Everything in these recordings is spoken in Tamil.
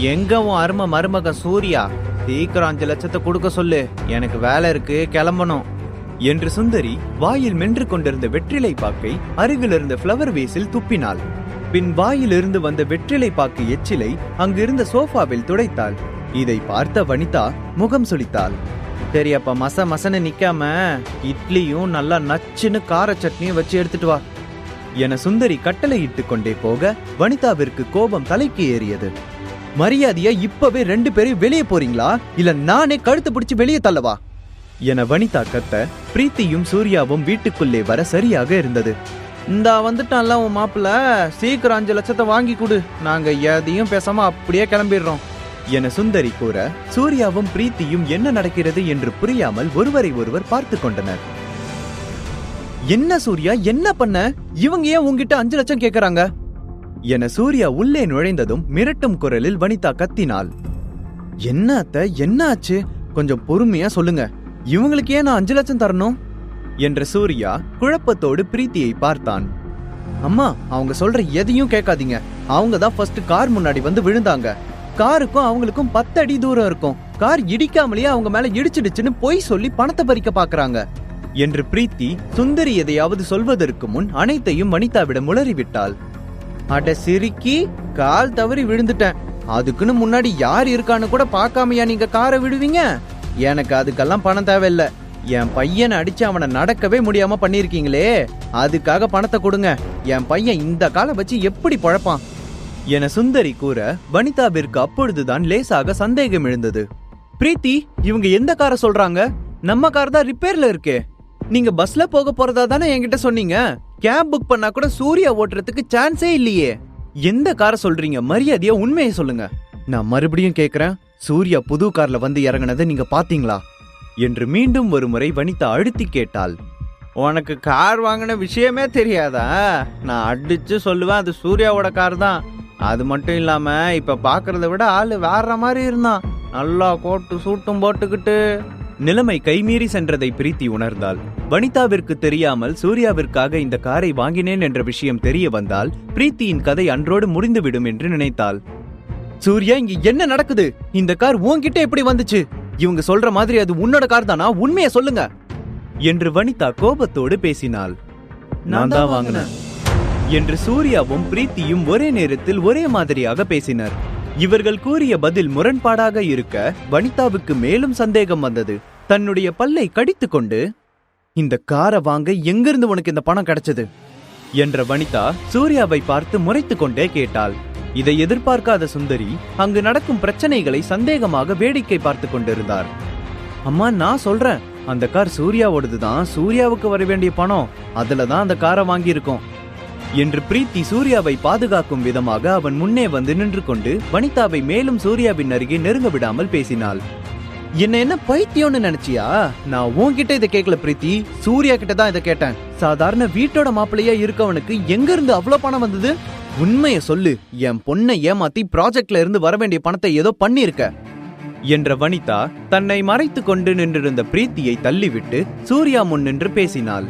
எங்க உன் மருமக சூர்யா சீக்கிரம் அஞ்சு லட்சத்தை கொடுக்க சொல்லு. எனக்கு வேலை இருக்கு கிளம்பணும். என்று சுந்தரி வாயில் மென்று கொண்டிருந்த வெற்றிலை பாக்கை அருகில் இருந்த ஃப்ளவர் வேஸில் துப்பினாள். பின் வாயிலிருந்து வந்த வெற்றிலை பாக்கு எச்சிலை அங்கிருந்த சோஃபாவில் துடைத்தாள். இதை பார்த்த வனிதா முகம் சுளித்தாள். சரி அப்ப மச மசன்னு நிக்காம இட்லியும் நல்லா நச்சுன்னு கார சட்னியும் வச்சு எடுத்துட்டு வா என சுந்தரி கட்டளையிட்டு கொண்டே போக வனிதாவிற்கு கோபம் தலைக்கு ஏறியது. மரியாதையா இப்பவே ரெண்டு பேரும் வெளியே போறீங்களா? இல்ல நானே கழுத்து பிடிச்சு வெளியே தள்ளவா? என வனிதா கத்த பிரீத்தியும் சூர்யாவும் வீட்டுக்குள்ளே வர சரியாக இருந்தது. இந்தா வந்துட்டான்ல உன் மாப்பிள்ள சீக்கிரம் அஞ்சு லட்சத்தை வாங்கி கொடு. நாங்க எதையும் பேசாம அப்படியே கிளம்பிடுறோம். என சுந்தரி கூற சூர்யாவும் பிரீத்தியும் என்ன நடக்கிறது என்று புரியாமல் ஒருவரை ஒருவர் பார்த்து கொண்டனர். என்ன சூர்யா என்ன பண்ண? இவங்க ஏன் உங்ககிட்ட அஞ்சு லட்சம் கேக்குறாங்க? என சூர்யா உள்ளே நுழைந்ததும் மிரட்டும் குரலில் வனிதா கத்தினாள். என்ன அத்த என்ன ஆச்சு கொஞ்சம் பொறுமையா சொல்லுங்க. இவங்களுக்கு ஏன் நான் அஞ்சு லட்சம் தரணும்? என்ற சூர்யா குழப்பத்தோடு பிரீத்தியை பார்த்தான். அம்மா அவங்க சொல்ற எதையும் கேட்காதீங்க. அவங்க தான் ஃபர்ஸ்ட் கார் முன்னாடி வந்து விழுந்தாங்க. காருக்கும் அவங்களுக்கும் பத்து அடி தூரம் இருக்கும். கார் இடிக்காமலேயே அவங்க மேல இடிச்சிடுச்சுன்னு பொய் சொல்லி பணத்தை பறிக்க பாக்குறாங்க என்று பிரீத்தி சுந்தரி எதையாவது சொல்வதற்கு முன் அனைத்தையும் வனிதாவிடம் உளறிவிட்டாள். அட சிரிக்கி கால் தவறி விழுந்துட்டேன். அதுக்குன்னு முன்னாடி யார் இருக்கான்னு கூட பார்க்காமையா நீங்க காரை விடுவீங்க? எனக்கு அதுக்கெல்லாம் பணம் தேவையில்ல. என் பையனை அடிச்சு அவனை நடக்கவே முடியாம பண்ணிருக்கீங்களே அதுக்காக பணத்தை கொடுங்க. என் பையன் இந்த காலை வச்சு எப்படி பழப்பான்? என சுந்தரி கூற வனிதாவிற்கு அப்பொழுதுதான் லேசாக சந்தேகம் எழுந்தது. பிரீத்தி இவங்க எந்த காரை சொல்றாங்க? நம்ம கார் தான் ரிப்பேர்ல இருக்கே. நீங்க பஸ்ல போக போறதா தானே என்கிட்ட சொன்னீங்க? கேப் புக் பண்ணா கூட சூர்யா ஓட்டுறதுக்கு சான்ஸே இல்லையே. எந்த காரை சொல்றீங்க? மரியாதையா உண்மையை சொல்லுங்க. நான் மறுபடியும் கேக்குறேன். சூர்யா புது கார்ல வந்து இறங்குனதை நீங்க பாத்தீங்களா? என்று மீண்டும் ஒரு முறை வனிதா அழுத்தி கேட்டாள். உனக்கு கார் வாங்கின விஷயமே தெரியாதா? நான் அடிச்சு சொல்லுவேன் அது சூர்யாவோட கார் தான். அது மட்டும் இல்லாம இப்ப பாக்குறத விட ஆளு வேற மாதிரி இருந்தான். நல்லா கோட்டு சூட்டும் போட்டுக்கிட்டு. நிலைமை கைமீறி சென்றதை பிரீத்தி உணர்ந்தாள். வனிதாவிற்கு தெரியாமல் சூர்யாவிற்காக இந்த காரை வாங்கினேன் என்ற விஷயம் தெரிய வந்தால் பிரீத்தியின் கதை அன்றோடு முடிந்துவிடும் என்று நினைத்தாள். சூர்யா இங்க என்ன நடக்குது? இந்த கார் உன்கிட்ட எப்படி வந்துச்சு? இவங்க சொல்ற மாதிரி அது உன்னோட கார் தானா? உண்மையை சொல்லுங்க. என்று வனிதா கோபத்தோடு பேசினாள். நான் தான் வாங்கினேன். என்று சூர்யாவும் பிரீத்தியும் ஒரே நேரத்தில் ஒரே மாதிரியாக பேசினர். இவர்கள் கூறிய பதில் முரண்பாடாக இருக்க வனிதாவுக்கு மேலும் சந்தேகம் வந்தது. தன்னுடைய பல்லை கடித்துக்கொண்டு இந்த காரை வாங்க எங்கிருந்து உனக்கு இந்த பணம் கிடைச்சது? என்ற வனிதா சூர்யாவை பார்த்து முறைத்துக்கொண்டே கேட்டாள். இதை எதிர்பார்க்காத சுந்தரி அங்கு நடக்கும் பிரச்சனைகளை சந்தேகமாக வேடிக்கை பார்த்து கொண்டிருந்தார். அம்மா நான் சொல்றேன். அந்த கார் சூர்யாவோடது தான் சூர்யாவுக்கு வர வேண்டிய பணம். அதுல தான் அந்த காரை வாங்கியிருக்கோம். என்று பிரீத்தி சூர்யாவை பாதுகாக்கும் விதமாக அவன் முன்னே வந்து நின்று கொண்டு வனிதாவை மேலும் சூர்யாவின் அருகே நெருங்க விடாமல் பேசினாள். என்ன என்ன பைத்தியம்னு நினைச்சியா? நான் உன்கிட்ட இதை கேட்கல பிரீத்தி. சூர்யா கிட்ட தான் இதை கேட்டேன். சாதாரண வீட்டோட மாப்பிள்ளையா இருக்கவனுக்கு எங்க இருந்து அவ்வளவு பணம் வந்தது? உண்மையை சொல்லு. என் பொண்ணை ஏமாத்தி ப்ராஜெக்ட்ல இருந்து வர வேண்டிய பணத்தை ஏதோ பண்ணிருக்க என்ற வனிதா தன்னை மறைத்து கொண்டு நின்றிருந்த பிரீத்தியை தள்ளிவிட்டு சூர்யா முன் நின்று பேசினாள்.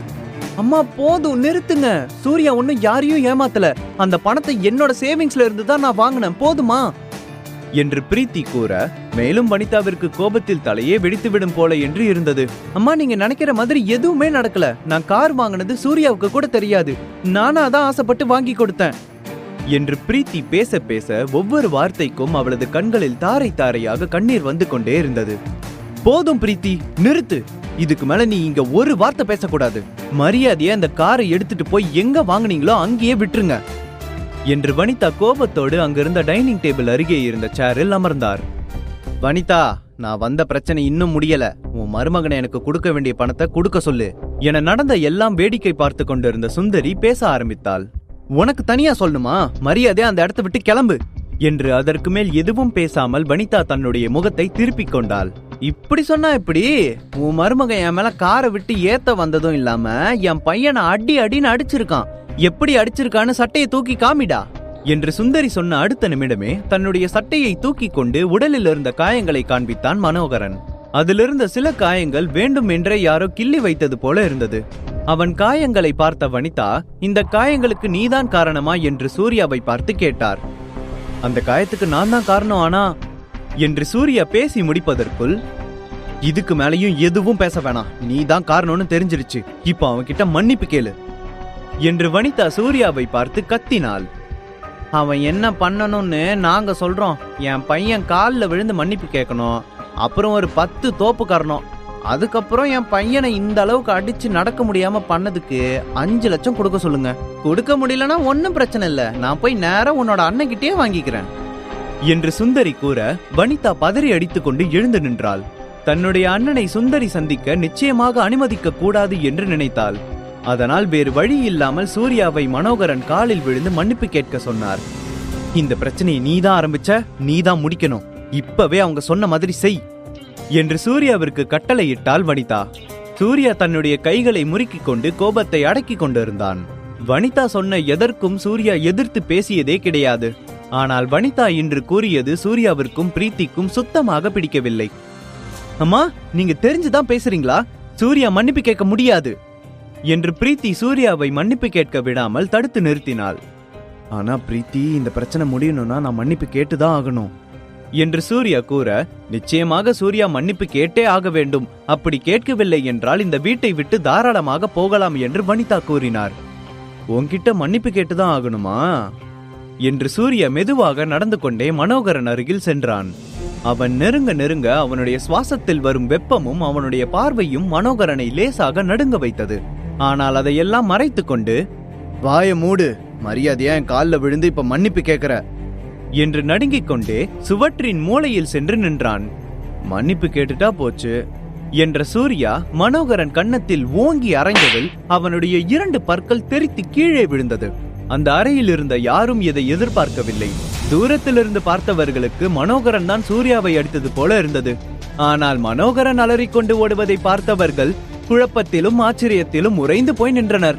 அம்மா போதும் நிறுத்துங்க. சூர்யா ஒன்னும் யாரையும் ஏமாத்தல. அந்த பணத்தை என்னோட சேவிங்ஸ்ல இருந்து தான் நான் வாங்கினேன். போதுமா? என்று பிரீத்தி கூற மேலும் வனிதாவிற்கு கோபத்தில் தலையே வெடித்துவிடும் போல என்று இருந்தது. அம்மா நீங்க நினைக்கிற மாதிரி எதுவுமே நடக்கல. நான் கார் வாங்கினது சூர்யாவுக்கு கூட தெரியாது. நானா தான் ஆசைப்பட்டு வாங்கி கொடுத்தேன். என்று பிரீத்தி பேச பேச ஒவ்வொரு வார்த்தைக்கும் அவளது கண்களில் தாரை தாரையாக கண்ணீர் வந்து கொண்டே இருந்தது. போதும் பிரீத்தி நிறுத்து. இதுக்கு மேல நீ இங்க ஒரு வார்த்தை பேசக்கூடாது. மரியாதையை அந்த காரை எடுத்துட்டு போய் எங்க வாங்குனீங்களோ அங்கேயே விட்டுருங்க. என்று வனிதா கோபத்தோடு அங்கிருந்த டைனிங் டேபிள் அருகே இருந்த சேரில் அமர்ந்தார். வனிதா நான் வந்த பிரச்சனை இன்னும் முடியல. உன் மருமகனை எனக்கு கொடுக்க வேண்டிய பணத்தை கொடுக்க சொல்லு. என நடந்த எல்லாம் வேடிக்கை பார்த்து கொண்டிருந்த சுந்தரி பேச ஆரம்பித்தாள். உனக்கு தனியா சொல்லணுமா? மரியாதையா அந்த இடத்தை விட்டு கிளம்பு. என்று அதற்கு மேல் எதுவும் பேசாமல் வனிதா தன்னுடைய முகத்தை திருப்பிக் கொண்டாள். இப்படி சொன்னா இப்படி உன் மருமகன் என் மேல காரை விட்டு ஏத்த வந்ததும் இல்லாம என் பையனை அடி அடின்னு அடிச்சிருக்கான். எப்படி அடிச்சிருக்கான்னு சட்டையை தூக்கி காமிடா. என்று சுந்தரி சொன்ன அடுத்த நிமிடமே தன்னுடைய சட்டையை தூக்கி கொண்டு உடலில் இருந்த காயங்களை காண்பித்தான் மனோகரன். அதிலிருந்த சில காயங்கள் வேண்டும் என்றே யாரோ கிள்ளி வைத்தது போல இருந்தது. அவன் காயங்களை பார்த்த வனிதா இந்த காயங்களுக்கு நீதான் காரணமா என்று சூர்யாவை பார்த்து கேட்டார். அந்த காயத்துக்கு நான் தான் காரணம் ஆனா என்று சூர்யா பேசி முடிப்பதற்குள் இதுக்கு மேலையும் எதுவும் பேச வேணாம். நீ தான் காரணம்னு தெரிஞ்சிருச்சு. இப்போ அவன்கிட்ட மன்னிப்பு கேளு. என்று வனிதா சூர்யாவை பார்த்து கத்தினாள். அவன் என்ன பண்ணணும்னு நாங்க சொல்றோம். என் பையன் காலில் விழுந்து மன்னிப்பு கேட்கணும் அப்புறம் ஒரு பத்து தோப்பு கரணும் அதுக்கப்புறம் என் பையனை இந்த அளவுக்கு அடிச்சு நடக்க முடியாம பண்ணதுக்கு அஞ்சு லட்சம் கொடுக்க சொல்லுங்க. கொடுக்க முடியலன்னா ஒன்றும் பிரச்சனை இல்லை. நான் போய் நேரம் உன்னோட அண்ணன்கிட்டயே வாங்கிக்கிறேன். என்று சுந்தரி கூற வனிதா பதறி அடித்துக்கொண்டு எழுந்து நின்றாள். தன்னுடைய அண்ணனை சுந்தரி சந்திக்க நிச்சயமாக அனுமதிக்க கூடாது என்று நினைத்தாள். அதனால் வேறு வழி இல்லாமல் சூர்யாவை மனோகரன் காலில் விழுந்து மன்னிப்பு கேட்க சொன்னார். இந்த பிரச்சனையை நீதான் ஆரம்பிச்ச நீதான் முடிக்கணும். இப்பவே அவங்க சொன்ன மாதிரி செய் என்று சூர்யாவிற்கு கட்டளையிட்டாள் வனிதா. சூர்யா தன்னுடைய கைகளை முறுக்கிக் கொண்டு கோபத்தை அடக்கிக் கொண்டிருந்தான். வனிதா சொன்ன எதற்கும் சூர்யா எதிர்த்து பேசியதே கிடையாது. ஆனால் வனிதா இன்று கூறியது சூர்யாவிற்கும் பிரீத்திக்கும் சுத்தமாக பிடிக்கவில்லை. அம்மா நீங்க தெரிஞ்சுதான் பேசுறீங்களா? சூர்யா மன்னிப்பு கேட்க முடியாது. என்று பிரீத்தி சூர்யாவை மன்னிப்பு கேட்க விடாமல் தடுத்து நிறுத்தினாள். ஆனா பிரீத்தி இந்த பிரச்சனை முடியணும்னா நான் மன்னிப்பு கேட்டுதான் ஆகணும். என்று சூர்யா கூற நிச்சயமாக சூர்யா மன்னிப்பு கேட்டே ஆக வேண்டும். அப்படி கேட்கவில்லை என்றால் இந்த வீட்டை விட்டு தாராளமாக போகலாம் என்று வனிதா கூறினார். உன்கிட்ட மன்னிப்பு கேட்டுதான் ஆகணுமா? என்று சூர்யா மெதுவாக நடந்து கொண்டே மனோகரன் அருகில் சென்றான். அவன் நெருங்க நெருங்க அவனுடைய சுவாசத்தில் வரும் வெப்பமும் அவனுடைய பார்வையும் மனோகரனை லேசாக நடுங்க வைத்தது. ஆனால் அதையெல்லாம் மறைத்துக் கொண்டு வாய மூடு மரியாதையா என் காலில் விழுந்து இப்ப மன்னிப்பு கேட்கிற என்று நடுங்கிக் கொண்டே சுவற்றின் மூலையில் சென்று நின்றான். மன்னிப்பு கேட்டுட்டா போச்சு. என்ற சூர்யா மனோகரன் கன்னத்தில் ஓங்கி அரைந்ததில் அவனுடைய இரண்டு பற்கள் தெறித்து கீழே விழுந்தது. அந்த அறையில் இருந்த யாரும் இதை எதிர்பார்க்கவில்லை. தூரத்திலிருந்து பார்த்தவர்களுக்கு மனோகரன் தான் சூர்யாவை அடித்தது போல இருந்தது. ஆனால் மனோகரன் அலறிக்கொண்டு ஓடுவதை பார்த்தவர்கள் குழப்பத்திலும் ஆச்சரியத்திலும் உறைந்து போய் நின்றனர்.